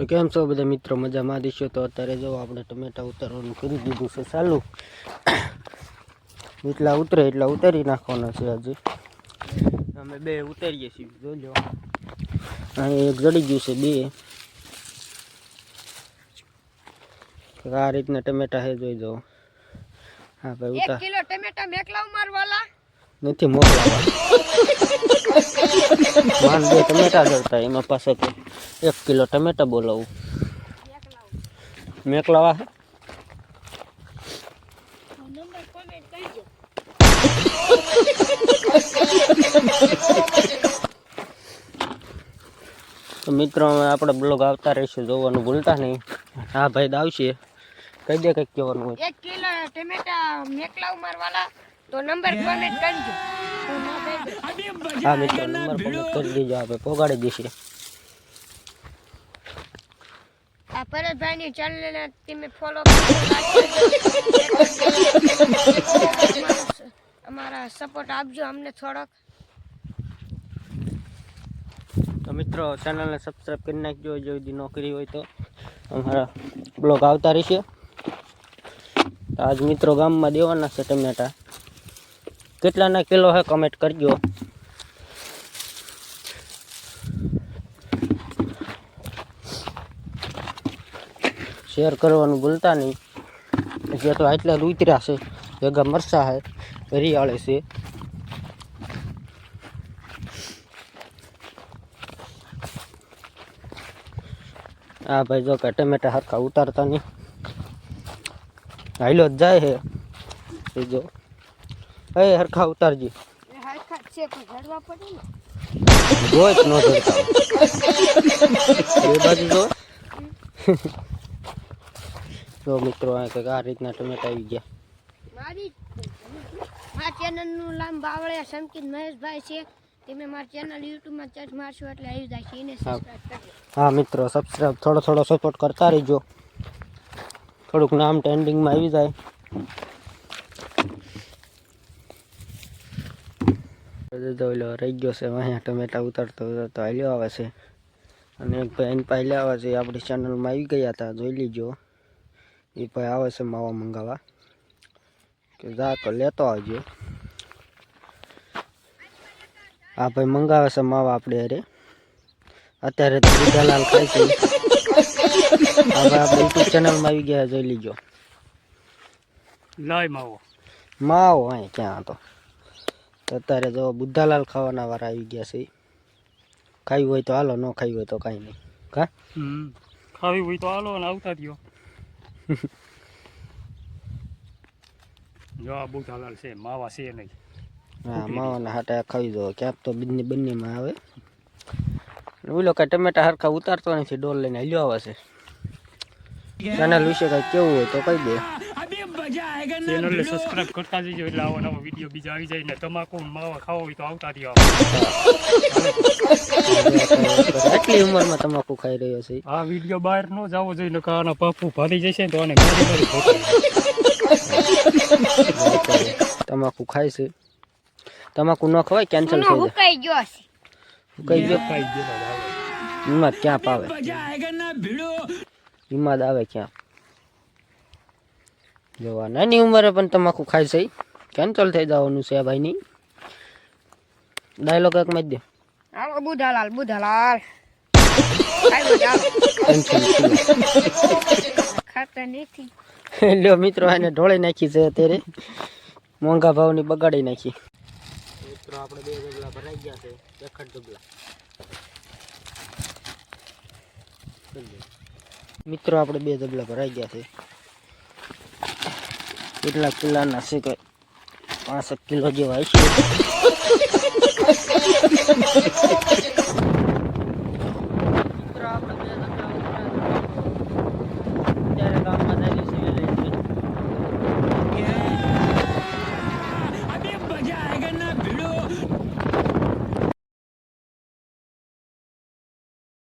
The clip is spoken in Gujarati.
તો કેમ છો બધા મિત્રો? મજામાં દીશો તો અત્યારે જો આપણે ટમેટા ઉતારવાનું કરી દીધું છે ચાલુ. જેટલા ઉતરે એટલા ઉતારી નાખવાના છે હજી અમે બે ઉતારીએ છીએ જોજો અહીં એક જડી ગયું છે બે. આ રીતના ટમેટા છે જોઈ જાઓ. હા ભાઈ ઉતાર. કિલો ટમેટા મેકલાવ મારવાલા નથી મોકલાવા. માન બે ટમેટા જડતા એમાં પાસે એક કિલો ટમેટા બોલાવું. મેકલાવા મિત્રો અમે આપણે બ્લોગ આવતા રહીશું, જોવાનું ભૂલતા નહીં. હા ભાઈ, આવશે. કહી દે કંઈક કહેવાનું હોય. એક કિલો ટમેટા મેકલાવ મારવાલા તો નંબર કોમેન્ટ કરજો. હા મિત્રો નંબર કોમેન્ટ કરી દેજો આપણે પોગાડી દઈશું આ પરેશભાઈની ચેનલને તમે ફોલો. અમારા સપોર્ટ આપજો અમને થોડોક. તો મિત્રો ચેનલને સબસ્ક્રાઈબ કરી નાખજો જો બધી નોકરી હોય તો. અમારા બ્લોગ આવતા રહેશે. આજ મિત્રો ગામમાં દેવાના છે ટમેટા. કેટલાના કિલો છે કમેન્ટ કરજો. શેર કરવાનું ભૂલતા નહીં. જે તો આટલા રૂતરા છે. ભેગા મરસા હે. હરિયાળે છે. હા ભાઈ જો કે ટમેટા હરખા ઉતારતા નહીં. હાઈલો જ જાય એ જો એ હરખા ઉતારજી. જોઈ જ ન. એ બાજુ જો જો મિત્રો આ કંઈક આ રીતના ટમેટા આવી ગયા. મારી મારા ચેનલનું નામ બાવળિયા સંકિત મહેશભાઈ છે. તમે મારા ચેનલ યુટ્યુબમાં સર્ચ મારશો એટલે આવી જાય છે એને સબસ્ક્રાઇબ હા મિત્રો સબસ્ક્રાઈબ થોડો થોડો સપોર્ટ કરતા રહીજો. થોડુંક નામ ટ્રેન્ડિંગમાં આવી જાય. તો ઓલો રહી ગયો છે અહીંયા ટમેટા ઉતારતો ઉતારતો હાલ્યો આવે છે. અને એક ભાઈ એની પાસે આવે છે આપણી ચેનલમાં આવી ગયા હતા જોઈ લીજો. એ ભાઈ આવે છે માવા મંગાવવા. કે જા તો લેતો આવજો. આ ભાઈ મંગાવે છે માવા આપણે અરે અત્યારે તો બુધાલાલ ખાય છે. હવે આપણે યુટ્યુબ ચેનલમાં આવી ગયા જોઈ લીજો. લાય માવો. માવો અહીં ક્યાં હતો? અત્યારે જો બુદ્ધાલાલ ખાવાના વાળા આવી ગયા છે. ખાવી હોય તો હાલો ન ખાવી હોય તો કાંઈ નહીં. કા? ખાવી હોય તો હાલો અને આવતા દો જો આ બહુ છે માવા છે નહીં. હા માવાના હાટા ખાવી દો ક્યાંક તો બંને બંનેમાં આવે. ઓલો કાંઈ ટમેટા હરખા ઉતારતો નથી ડોલ લઈને હલ્યો આવે છે. ચેનલ વિશે કાંઈ કેવું હોય તો કહી દે. ચેનલને સબસ્ક્રાઇબ કરતા જજો એટલે આવા નવા વીડિયો બીજા આવી જાય ને તમાકુ માવા ખાવો હોય તો આવતા રહ્યો. આટલી ઉંમરમાં તમાકુ ખાઈ રહ્યો છે? આ વીડિયો બહાર ન જાવો જોઈએ નકર આના પાપુ ભારી જશે તો આને મારી મારી તમાકુ ખાય છે? તમાકુ ન ખવાય કેન્સલ થઈ જાય. હુકાઈ ગયો છે. કઈ ગયો? કાઈ હિંમત ક્યાં પાવે? હિંમત આવે ક્યાં? જોવા નાની ઉંમરે પણ તમાકુ ખાય છે કેન્સલ થઈ જવાનું છે આ ભાઈની. ડાયલોગ એક માં જ દે. આવો બુધાલાલ બુધાલાલ. ખાતા નથી. લ્યો મિત્રો એને ઢોળી નાખી છે અત્યારે. મોંઘા ભાવની બગાડી નાખી. મિત્રો આપણે બે ડબલા ભરાઈ ગયા છે. એક જ ડબલા મિત્રો આપણે બે ડબલા ભરાઈ ગયા છે. કેટલા કિલ્લા છે કે પાંસઠ કિલો જેવા હશે.